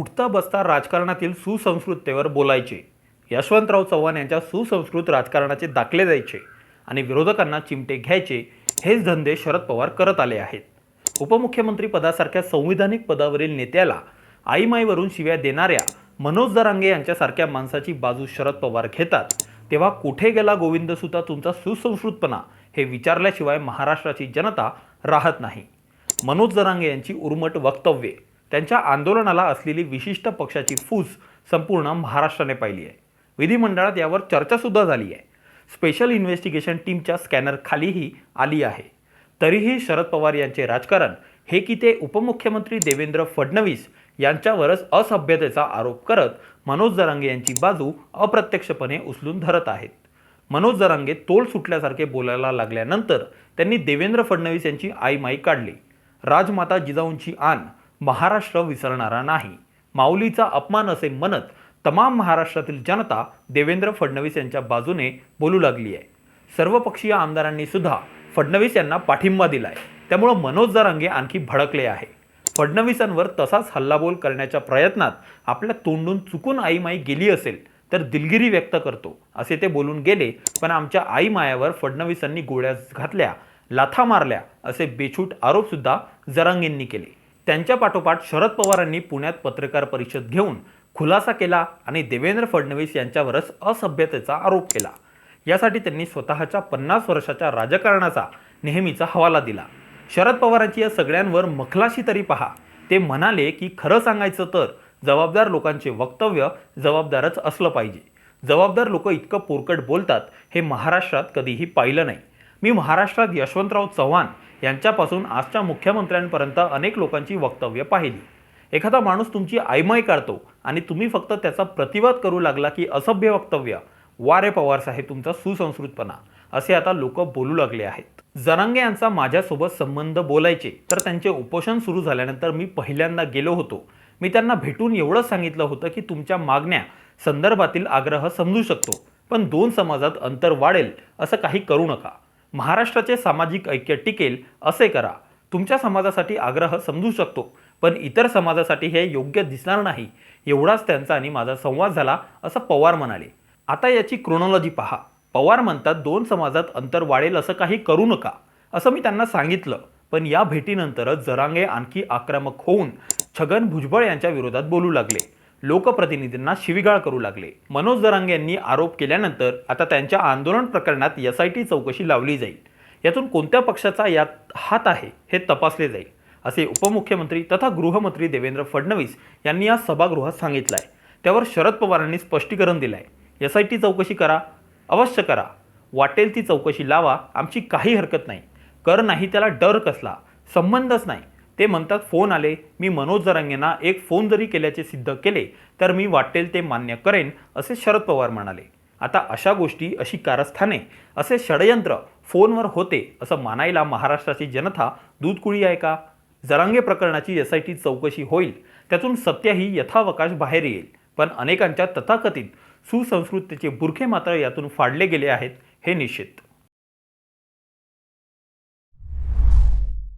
उठता बसता राजकारणातील सुसंस्कृततेवर बोलायचे. यशवंतराव चव्हाण यांच्या सुसंस्कृत राजकारणाचे दाखले द्यायचे आणि विरोधकांना चिमटे घ्यायचे हेच धंदे शरद पवार करत आले आहेत. उपमुख्यमंत्री पदासारख्या संविधानिक पदावरील नेत्याला आईमाईवरून शिव्या देणाऱ्या मनोज दरांगे यांच्यासारख्या माणसाची बाजू शरद पवार घेतात तेव्हा कुठे गेला गोविंदसुता तुमचा सुसंस्कृतपणा हे विचारल्याशिवाय महाराष्ट्राची जनता राहत नाही. मनोज जरांगे यांची उर्मट वक्तव्ये. त्यांच्या आंदोलनाला असलेली विशिष्ट पक्षाची फूस संपूर्ण महाराष्ट्राने पाहिली आहे. विधिमंडळात यावर चर्चासुद्धा झाली आहे. स्पेशल इन्व्हेस्टिगेशन टीमच्या स्कॅनर खालीही आली आहे. तरीही शरद पवार यांचे राजकारण हे की ते उपमुख्यमंत्री देवेंद्र फडणवीस यांच्यावरच असभ्यतेचा आरोप करत मनोज जरांगे यांची बाजू अप्रत्यक्षपणे उचलून धरत आहेत. मनोज जरांगे तोल सुटल्यासारखे बोलायला लागल्यानंतर त्यांनी देवेंद्र फडणवीस यांची आईमाई काढली. राजमाता जिजाऊंची आण महाराष्ट्र विसरणारा नाही. माऊलीचा अपमान असे म्हणत तमाम महाराष्ट्रातील जनता देवेंद्र फडणवीस यांच्या बाजूने बोलू लागली आहे. सर्वपक्षीय आमदारांनी सुद्धा फडणवीस यांना पाठिंबा दिलाय. त्यामुळं मनोज जरांगे आणखी भडकले आहे. फडणवीसांवर तसाच हल्लाबोल करण्याच्या प्रयत्नात आपल्या तोंडून चुकून आईमाई गेली असेल तर दिलगिरी व्यक्त करतो असे ते बोलून गेले पण आमच्या आई मायावर फडणवीसांनी गोळ्या घातल्या लाथा मारल्या असे बेछूट आरोपसुद्धा जरांगेंनी केले. त्यांच्या पाठोपाठ शरद पवारांनी पुण्यात पत्रकार परिषद घेऊन खुलासा केला आणि देवेंद्र फडणवीस यांच्यावरच असभ्यतेचा आरोप केला. यासाठी त्यांनी स्वतःच्या पन्नास वर्षाच्या राजकारणाचा नेहमीचा हवाला दिला. शरद पवारांची या सगळ्यांवर मखलाशी तरी पहा. ते म्हणाले की खरं सांगायचं तर जबाबदार लोकांचे वक्तव्य जबाबदारच असलं पाहिजे. जबाबदार लोक इतकं पोरकट बोलतात हे महाराष्ट्रात कधीही पाहिलं नाही. मी महाराष्ट्रात यशवंतराव चव्हाण यांच्यापासून आजच्या मुख्यमंत्र्यांपर्यंत अनेक लोकांची वक्तव्य पाहिली. एखादा माणूस तुमची आयमय काढतो आणि तुम्ही फक्त त्याचा प्रतिवाद करू लागला की असभ्य वक्तव्य. वारे पवार साहेब तुमचा सुसंस्कृतपणा. असे आता लोक बोलू लागले आहेत. जरांगे यांचा माझ्यासोबत संबंध बोलायचे तर त्यांचे उपोषण सुरू झाल्यानंतर मी पहिल्यांदा गेलो होतो. मी त्यांना भेटून एवढंच सांगितलं होतं की तुमच्या मागण्या संदर्भातील आग्रह समजू शकतो पण दोन समाजात अंतर वाढेल असं काही करू नका. महाराष्ट्राचे सामाजिक ऐक्य टिकेल असे करा. तुमच्या समाजासाठी आग्रह समजू शकतो पण इतर समाजासाठी हे योग्य दिसणार नाही. एवढाच त्यांचा आणि माझा संवाद झाला असं पवार म्हणाले. आता याची क्रोनॉलॉजी पहा. पवार म्हणतात दोन समाजात अंतर वाढेल असं काही करू नका. असं मी त्यांना सांगितलं. पण या भेटीनंतरच जरांगे आणखी आक्रमक होऊन छगन भुजबळ यांच्या विरोधात बोलू लागले. लोकप्रतिनिधींना शिविगाळ करू लागले. मनोज जरांगे यांनी आरोप केल्यानंतर आता त्यांच्या आंदोलन प्रकरणात एस आय टी चौकशी लावली जाईल. यातून कोणत्या पक्षाचा यात हात आहे हे तपासले जाईल असे उपमुख्यमंत्री तथा गृहमंत्री देवेंद्र फडणवीस यांनी या सभागृहात सांगितलं आहे त्यावर शरद पवारांनी स्पष्टीकरण दिलं आहे एस आय टी चौकशी करा अवश्य करा. वाटेल ती चौकशी लावा आमची काही हरकत नाही. कर नाही त्याला डर कसला? संबंधच नाही. ते म्हणतात फोन आले. मी मनोज जरांगेंना एक फोन जरी केल्याचे सिद्ध केले तर मी वाटेल ते मान्य करेन असे शरद पवार म्हणाले. आता अशा गोष्टी अशी कारस्थाने असे षडयंत्र फोनवर होते असं मानायला महाराष्ट्राची जनता दूधकुळी आहे का? जरांगे प्रकरणाची एस आय टी चौकशी होईल. त्यातून सत्यही यथावकाश बाहेर येईल. पण अनेकांच्या तथाकथित सुसंस्कृतीचे बुरखे मात्र यातून फाडले गेले आहेत हे निश्चित